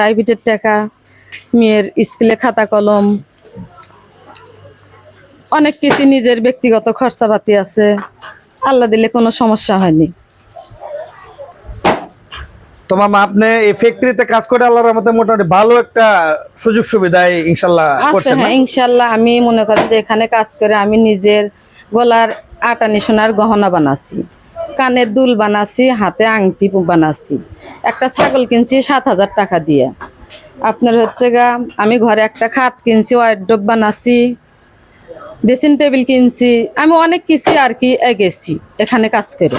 প্রাইভেটের টাকা মেয়ের স্কুলে খাতা কলম অনেক কিছু নিজের ব্যক্তিগত খরচাপাতি আছে। আল্লাহ দিলে কোনো সমস্যা হয়নি। আপনি এই ফ্যাক্টরিতে কাজ করে আল্লাহর রহমতে মোটামুটি ভালো একটা সুযোগ করছেন না? হ্যাঁ ইনশাল্লাহ। আমি মনে করি যে এখানে কাজ করে আমি নিজের গলার আটানি সোনার গহনা বানাচ্ছি। কানের দুল বানাচ্ছি, হাতে আংটি বানাচ্ছি। একটা ছাগল কিনছি সাত হাজার টাকা দিয়ে। আপনার হচ্ছে গা, আমি ঘরে একটা খাট কিনছি ওয়ার্ড্রোব বানাচ্ছি ড্রেসিং টেবিল কিনছি, আমি অনেক কিছু আর কি এগেছি এখানে কাজ করে।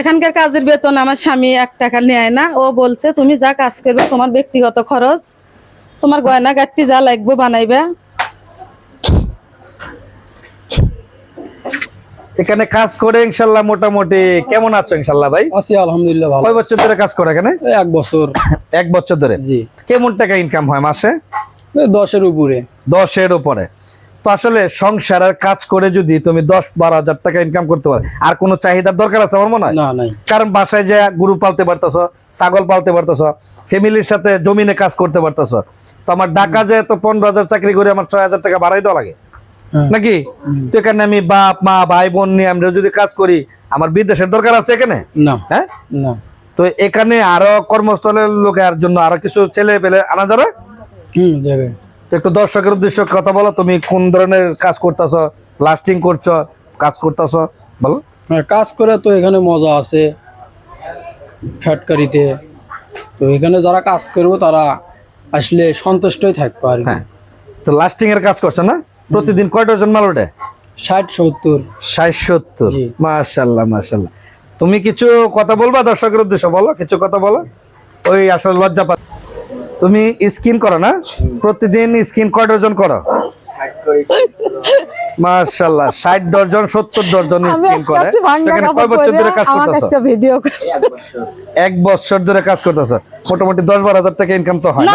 এখানকার কাজের বেতন আমার স্বামী এক টাকা নেয় না, ও বলছে, তুমি যা কাজ করবে, তোমার ব্যক্তিগত খরচ, তোমার গয়না গাঠটি যা লাগবে বানাইবে এখানে কাজ করে ইনশাল্লাহ মোটামুটি কেমন আছো ইনশাল্লাহ ভাই? আছি আলহামদুলিল্লাহ ভালো। কয় বছর ধরে কাজ করে এখানে? এক বছর। এক বছর ধরে? জি। কেমন টাকা ইনকাম হয় মাসে? দশের উপরে। দশের উপরে। তো আসলে সংসারের কাজ করে যদি তুমি দশ বারো হাজার টাকা ইনকাম করতে পারো আর কোনো চাহিদার দরকার আছে আমার মনে হয়? কারণ বাসায় যে গরু পালতে পারতেছ ছাগল পালতে পারতেছ ফ্যামিলির সাথে জমিনে কাজ করতে পারতেছ তো আমার ঢাকা যে তো পনেরো হাজার চাকরি করে আমার ছয় হাজার টাকা বাড়াই দেওয়া লাগে। নাকি? তো এখানে আমি বাপ মা ভাই বোন নিয়ে আমরা যদি কাজ করি আমার বিদেশের দরকার আছে এখানে? না। হ্যাঁ? না। তো এখানে আরও কর্মস্থলের লোকের জন্য আরও কিছু ছেলে পেলে আনা যাবে? হুম দেবে তো একটু দর্শকের উদ্দেশ্য কথা বলো তুমি কোন ধরনের কাজ করতেছ? লাস্টিং করছ কাজ করতেছ? বলো। হ্যাঁ কাজ করে তো এখানে মজা আছে ফ্যাটকারিতে তো এখানে যারা কাজ করব তারা আসলে সন্তুষ্টই থাকবে আর হ্যাঁ। তো লাস্টিং এর কাজ করছ না? প্রতিদিন কয় ডজন মাল ওঠে? ষাট সত্তর। ষাট সত্তর। মাশাল্লাহ মাশাল্লাহ। তুমি কিছু কথা বলবা দর্শকের উদ্দেশ্য? বলো কিছু কথা বলো। ওই আসলে লজ্জা পা তুমি স্কিন করো না? প্রতিদিন স্কিন কয় ডজন করো? মাশাল্লাহ ষাট ডজন সত্তর ডজন স্কিন করে। সেখানে কয় বছর ধরে কাজ করতেছো? এক বছর ধরে কাজ করতেছো। মোটামুটি দশ বারো হাজার টাকা ইনকাম তো হয় না।